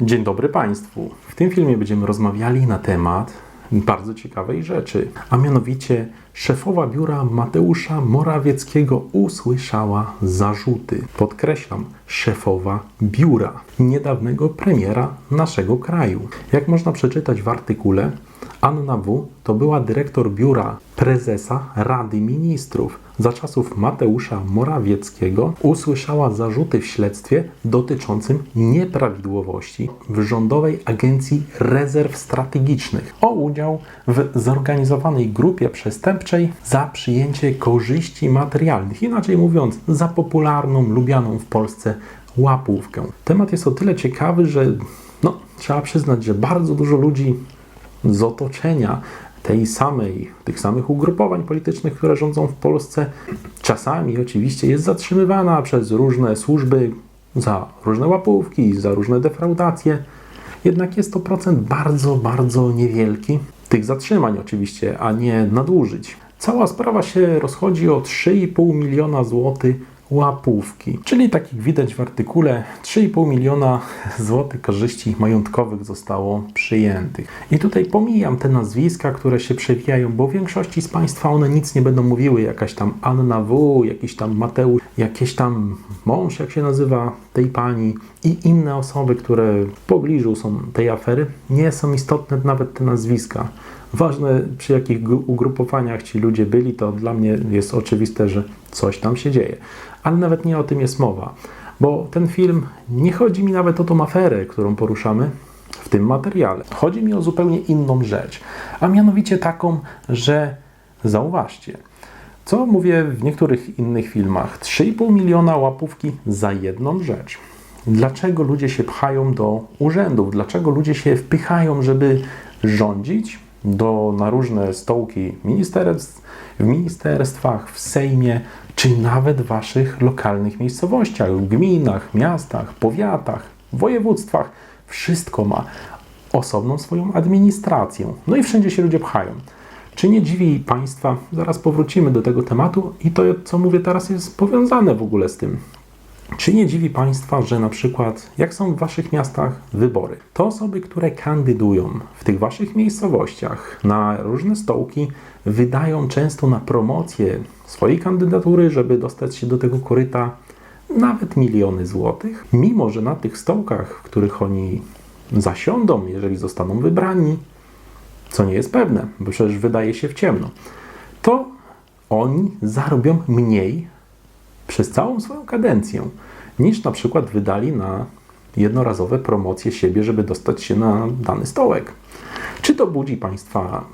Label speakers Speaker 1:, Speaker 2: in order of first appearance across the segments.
Speaker 1: Dzień dobry Państwu. W tym filmie będziemy rozmawiali na temat bardzo ciekawej rzeczy, a mianowicie szefowa biura Mateusza Morawieckiego usłyszała zarzuty. Podkreślam, szefowa biura niedawnego premiera naszego kraju. Jak można przeczytać w artykule, Anna W. to była dyrektor biura prezesa Rady Ministrów. Za czasów Mateusza Morawieckiego usłyszała zarzuty w śledztwie dotyczącym nieprawidłowości w Rządowej Agencji Rezerw Strategicznych o udział w zorganizowanej grupie przestępczej za przyjęcie korzyści materialnych. Inaczej mówiąc, za popularną, lubianą w Polsce łapówkę. Temat jest o tyle ciekawy, że no, trzeba przyznać, że bardzo dużo ludzi z otoczenia tej samej, tych samych ugrupowań politycznych, które rządzą w Polsce, czasami oczywiście jest zatrzymywana przez różne służby za różne łapówki, za różne defraudacje. Jednak jest to procent bardzo, bardzo niewielki tych zatrzymań oczywiście, a nie nadużyć. Cała sprawa się rozchodzi o 3,5 miliona złotych łapówki, czyli tak jak widać w artykule 3,5 miliona złotych korzyści majątkowych zostało przyjętych. I tutaj pomijam te nazwiska, które się przewijają, bo większości z Państwa one nic nie będą mówiły. Jakaś tam Anna W., jakiś tam Mateusz, jakiś tam mąż, jak się nazywa, tej pani i inne osoby, które w pobliżu są tej afery. Nie są istotne nawet te nazwiska. Ważne, przy jakich ugrupowaniach ci ludzie byli, to dla mnie jest oczywiste, że coś tam się dzieje. Ale nawet nie o tym jest mowa, bo ten film nie chodzi mi nawet o tą aferę, którą poruszamy w tym materiale. Chodzi mi o zupełnie inną rzecz, a mianowicie taką, że zauważcie, co mówię w niektórych innych filmach, 3,5 miliona łapówki za jedną rzecz. Dlaczego ludzie się pchają do urzędów? Dlaczego ludzie się wpychają, żeby rządzić? do, na różne stołki ministerstw, w ministerstwach, w Sejmie, czy nawet w waszych lokalnych miejscowościach, gminach, miastach, powiatach, województwach. Wszystko ma osobną swoją administrację. No i wszędzie się ludzie pchają. Czy nie dziwi Państwa, zaraz powrócimy do tego tematu i to, co mówię teraz, jest powiązane w ogóle z tym. Czy nie dziwi Państwa, że na przykład, jak są w Waszych miastach wybory, to osoby, które kandydują w tych Waszych miejscowościach na różne stołki, wydają często na promocję swojej kandydatury, żeby dostać się do tego koryta nawet miliony złotych, mimo że na tych stołkach, w których oni zasiądą, jeżeli zostaną wybrani, co nie jest pewne, bo przecież wydaje się w ciemno, to oni zarobią mniej przez całą swoją kadencję, niż na przykład wydali na jednorazowe promocje siebie, żeby dostać się na dany stołek. Czy to budzi Państwa,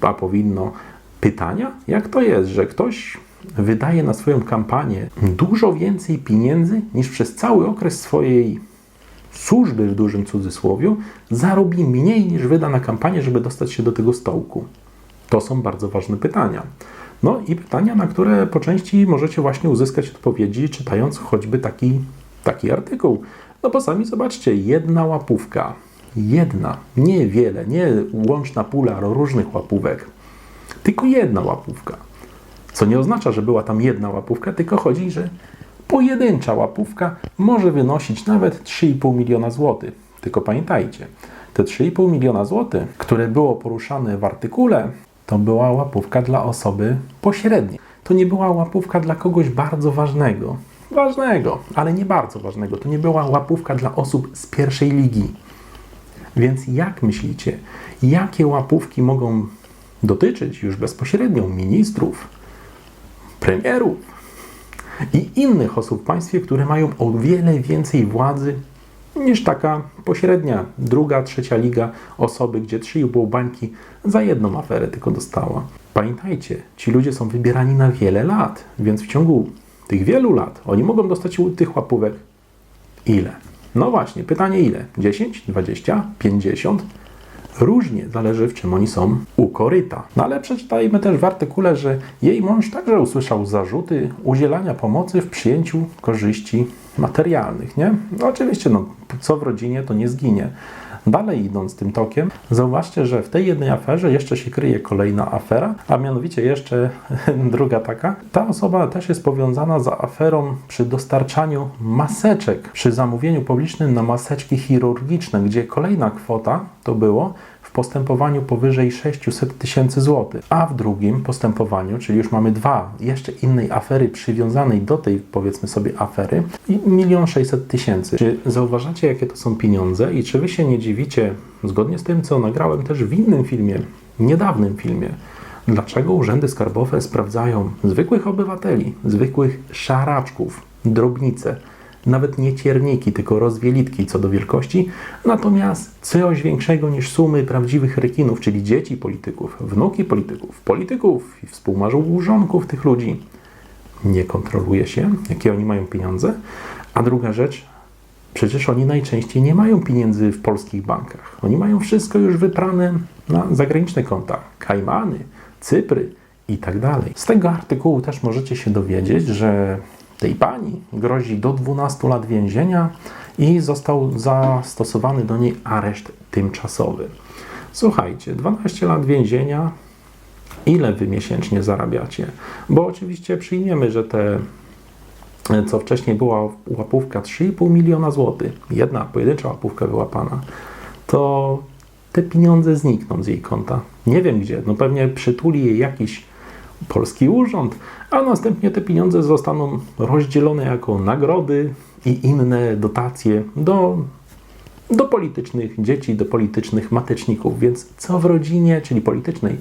Speaker 1: a powinno, pytania? Jak to jest, że ktoś wydaje na swoją kampanię dużo więcej pieniędzy niż przez cały okres swojej służby w dużym cudzysłowie, zarobi mniej niż wyda na kampanię, żeby dostać się do tego stołku? To są bardzo ważne pytania. No i pytania, na które po części możecie właśnie uzyskać odpowiedzi, czytając choćby taki, taki artykuł. No bo sami zobaczcie, jedna łapówka, jedna, nie wiele, nie łączna pula różnych łapówek, tylko jedna łapówka. Co nie oznacza, że była tam jedna łapówka, tylko chodzi, że pojedyncza łapówka może wynosić nawet 3,5 miliona złotych. Tylko pamiętajcie, te 3,5 miliona złotych, które było poruszane w artykule, to była łapówka dla osoby pośredniej. To nie była łapówka dla kogoś bardzo ważnego. Ważnego, ale nie bardzo ważnego. To nie była łapówka dla osób z pierwszej ligi. Więc jak myślicie, jakie łapówki mogą dotyczyć już bezpośrednio ministrów, premierów i innych osób w państwie, które mają o wiele więcej władzy niż taka pośrednia, druga, trzecia liga osoby, gdzie 3,5 bańki za jedną aferę tylko dostała. Pamiętajcie, ci ludzie są wybierani na wiele lat, więc w ciągu tych wielu lat oni mogą dostać tych łapówek ile? No właśnie, pytanie ile? 10, 20, 50? Różnie, zależy w czym oni są u koryta. No ale przeczytajmy też w artykule, że jej mąż także usłyszał zarzuty udzielania pomocy w przyjęciu korzyści materialnych, nie? No oczywiście, no, co w rodzinie, to nie zginie. Dalej idąc tym tokiem, zauważcie, że w tej jednej aferze jeszcze się kryje kolejna afera, a mianowicie jeszcze druga taka. Ta osoba też jest powiązana za aferą przy dostarczaniu maseczek, przy zamówieniu publicznym na maseczki chirurgiczne, gdzie kolejna kwota to było postępowaniu powyżej 600 tysięcy złotych, a w drugim postępowaniu, czyli już mamy dwa, jeszcze innej afery przywiązanej do tej, powiedzmy sobie, afery, i 1 600 tysięcy. Czy zauważacie, jakie to są pieniądze i czy wy się nie dziwicie, zgodnie z tym, co nagrałem też w innym filmie, niedawnym filmie, dlaczego urzędy skarbowe sprawdzają zwykłych obywateli, zwykłych szaraczków, drobnice, nawet nie cierniki, tylko rozwielitki co do wielkości, natomiast coś większego niż sumy prawdziwych rekinów, czyli dzieci polityków, wnuki polityków, polityków i współmałżonków tych ludzi. Nie kontroluje się, jakie oni mają pieniądze. A druga rzecz, przecież oni najczęściej nie mają pieniędzy w polskich bankach. Oni mają wszystko już wyprane na zagraniczne konta. Kajmany, Cypry i tak dalej. Z tego artykułu też możecie się dowiedzieć, że tej pani grozi do 12 lat więzienia i został zastosowany do niej areszt tymczasowy. Słuchajcie, 12 lat więzienia, ile wy miesięcznie zarabiacie? Bo oczywiście przyjmiemy, że te, co wcześniej była łapówka 3,5 miliona złotych, jedna pojedyncza łapówka wyłapana, to te pieniądze znikną z jej konta. Nie wiem gdzie, no pewnie przytuli jej jakiś polski urząd, a następnie te pieniądze zostaną rozdzielone jako nagrody i inne dotacje do, do politycznych dzieci, do politycznych mateczników. Więc co w rodzinie, czyli politycznej,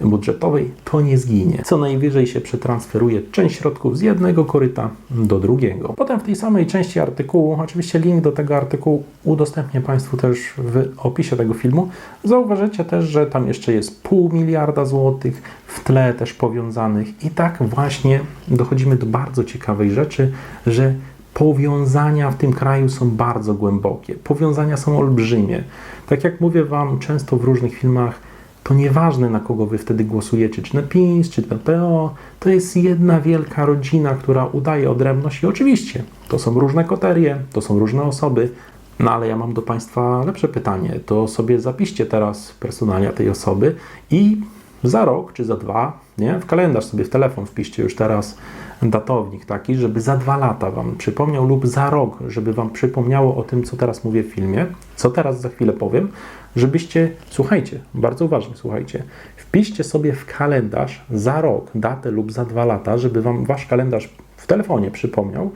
Speaker 1: budżetowej, to nie zginie. Co najwyżej się przetransferuje część środków z jednego koryta do drugiego. Potem w tej samej części artykułu, oczywiście link do tego artykułu udostępnię Państwu też w opisie tego filmu, zauważycie też, że tam jeszcze jest pół miliarda złotych w tle też powiązanych i tak właśnie dochodzimy do bardzo ciekawej rzeczy, że powiązania w tym kraju są bardzo głębokie. Powiązania są olbrzymie. Tak jak mówię Wam często w różnych filmach, to nieważne na kogo Wy wtedy głosujecie, czy na PiS, czy na PO, to jest jedna wielka rodzina, która udaje odrębność i oczywiście to są różne koterie, to są różne osoby, no ale ja mam do Państwa lepsze pytanie, to sobie zapiszcie teraz personalia tej osoby i za rok czy za dwa, nie? W kalendarz sobie w telefon wpiszcie już teraz datownik taki, żeby za dwa lata Wam przypomniał lub za rok, żeby Wam przypomniało o tym, co teraz mówię w filmie, co teraz za chwilę powiem, żebyście, słuchajcie, bardzo ważne, słuchajcie, wpiszcie sobie w kalendarz za rok datę lub za dwa lata, żeby Wam Wasz kalendarz w telefonie przypomniał,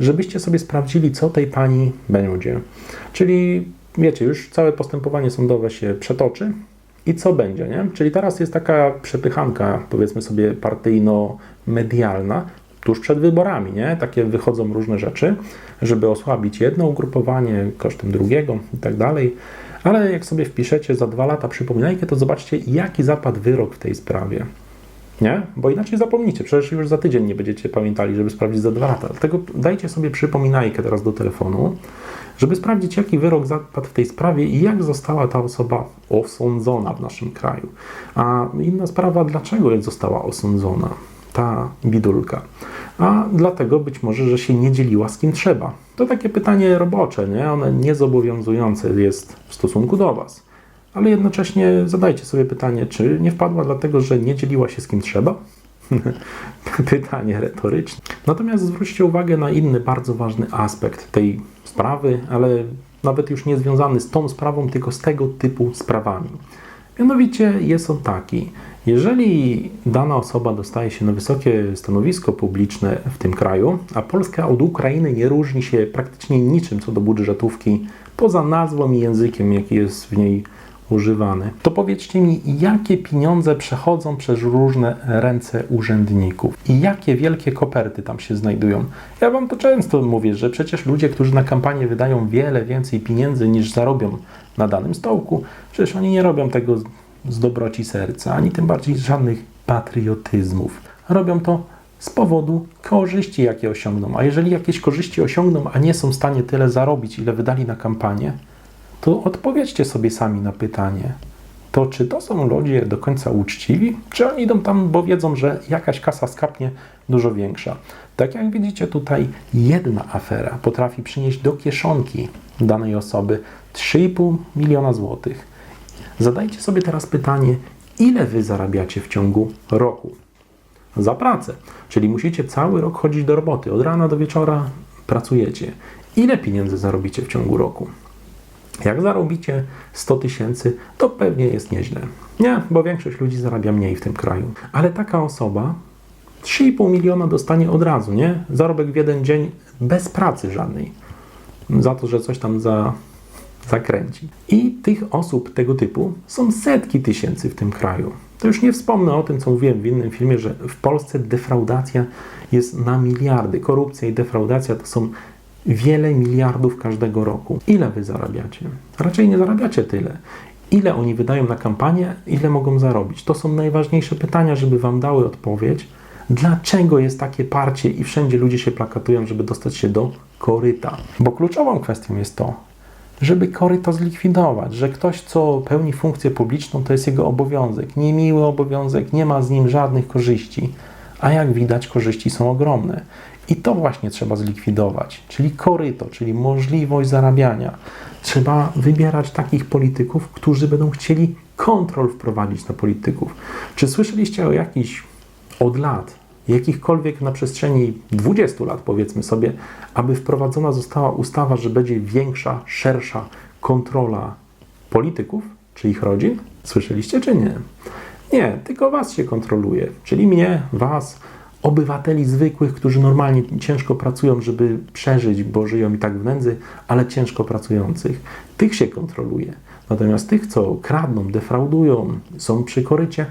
Speaker 1: żebyście sobie sprawdzili, co tej Pani będzie. Czyli wiecie, już całe postępowanie sądowe się przetoczy, i co będzie, nie? Czyli teraz jest taka przepychanka, powiedzmy sobie, partyjno-medialna, tuż przed wyborami, nie? Takie wychodzą różne rzeczy, żeby osłabić jedno ugrupowanie kosztem drugiego i tak dalej. Ale jak sobie wpiszecie za dwa lata przypominajkę, to zobaczcie, jaki zapadł wyrok w tej sprawie. Nie? Bo inaczej zapomnicie, przecież już za tydzień nie będziecie pamiętali, żeby sprawdzić za dwa lata. Dlatego dajcie sobie przypominajkę teraz do telefonu, żeby sprawdzić, jaki wyrok zapadł w tej sprawie i jak została ta osoba osądzona w naszym kraju. A inna sprawa, dlaczego została osądzona ta bidulka? A dlatego być może, że się nie dzieliła z kim trzeba. To takie pytanie robocze, nie? One niezobowiązujące jest w stosunku do Was. Ale jednocześnie zadajcie sobie pytanie, czy nie wpadła dlatego, że nie dzieliła się z kim trzeba? Pytanie retoryczne. Natomiast zwróćcie uwagę na inny bardzo ważny aspekt tej sprawy, ale nawet już nie związany z tą sprawą, tylko z tego typu sprawami. Mianowicie jest on taki, jeżeli dana osoba dostaje się na wysokie stanowisko publiczne w tym kraju, a Polska od Ukrainy nie różni się praktycznie niczym co do budżetówki, poza nazwą i językiem, jaki jest w niej używany, to powiedzcie mi, jakie pieniądze przechodzą przez różne ręce urzędników i jakie wielkie koperty tam się znajdują. Ja Wam to często mówię, że przecież ludzie, którzy na kampanię wydają wiele więcej pieniędzy niż zarobią na danym stołku, przecież oni nie robią tego z dobroci serca, ani tym bardziej żadnych patriotyzmów. Robią to z powodu korzyści, jakie osiągną. A jeżeli jakieś korzyści osiągną, a nie są w stanie tyle zarobić, ile wydali na kampanię, to odpowiedzcie sobie sami na pytanie, to czy to są ludzie do końca uczciwi, czy oni idą tam, bo wiedzą, że jakaś kasa skapnie dużo większa. Tak jak widzicie tutaj, jedna afera potrafi przynieść do kieszonki danej osoby 3,5 miliona złotych. Zadajcie sobie teraz pytanie, ile wy zarabiacie w ciągu roku? Za pracę. Czyli musicie cały rok chodzić do roboty. Od rana do wieczora pracujecie. Ile pieniędzy zarobicie w ciągu roku? Jak zarobicie 100 tysięcy, to pewnie jest nieźle. Nie, bo większość ludzi zarabia mniej w tym kraju. Ale taka osoba 3,5 miliona dostanie od razu, nie? Zarobek w jeden dzień bez pracy żadnej. Za to, że coś tam za, zakręci. I tych osób tego typu są setki tysięcy w tym kraju. To już nie wspomnę o tym, co mówiłem w innym filmie, że w Polsce defraudacja jest na miliardy. Korupcja i defraudacja to są wiele miliardów każdego roku. Ile wy zarabiacie? Raczej nie zarabiacie tyle. Ile oni wydają na kampanię, ile mogą zarobić? To są najważniejsze pytania, żeby wam dały odpowiedź. Dlaczego jest takie parcie i wszędzie ludzie się plakatują, żeby dostać się do koryta? Bo kluczową kwestią jest to, żeby koryto zlikwidować, że ktoś, co pełni funkcję publiczną, to jest jego obowiązek. Niemiły obowiązek, nie ma z nim żadnych korzyści. A jak widać, korzyści są ogromne. I to właśnie trzeba zlikwidować, czyli koryto, czyli możliwość zarabiania. Trzeba wybierać takich polityków, którzy będą chcieli kontrol wprowadzić na polityków. Czy słyszeliście o jakichś od lat, jakichkolwiek na przestrzeni 20 lat, powiedzmy sobie, aby wprowadzona została ustawa, że będzie większa, szersza kontrola polityków czy ich rodzin? Słyszeliście czy nie? Nie, tylko was się kontroluje, czyli mnie, was, obywateli zwykłych, którzy normalnie ciężko pracują, żeby przeżyć, bo żyją i tak w nędzy, ale ciężko pracujących. Tych się kontroluje. Natomiast tych, co kradną, defraudują, są przy korycie,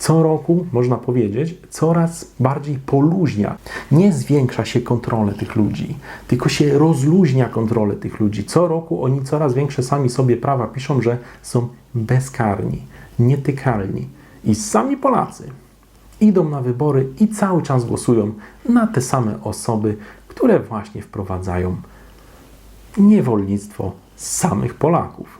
Speaker 1: co roku, można powiedzieć, coraz bardziej poluźnia. Nie zwiększa się kontrolę tych ludzi, tylko się rozluźnia kontrolę tych ludzi. Co roku oni coraz większe sami sobie prawa piszą, że są bezkarni, nietykalni. I sami Polacy idą na wybory i cały czas głosują na te same osoby, które właśnie wprowadzają niewolnictwo samych Polaków.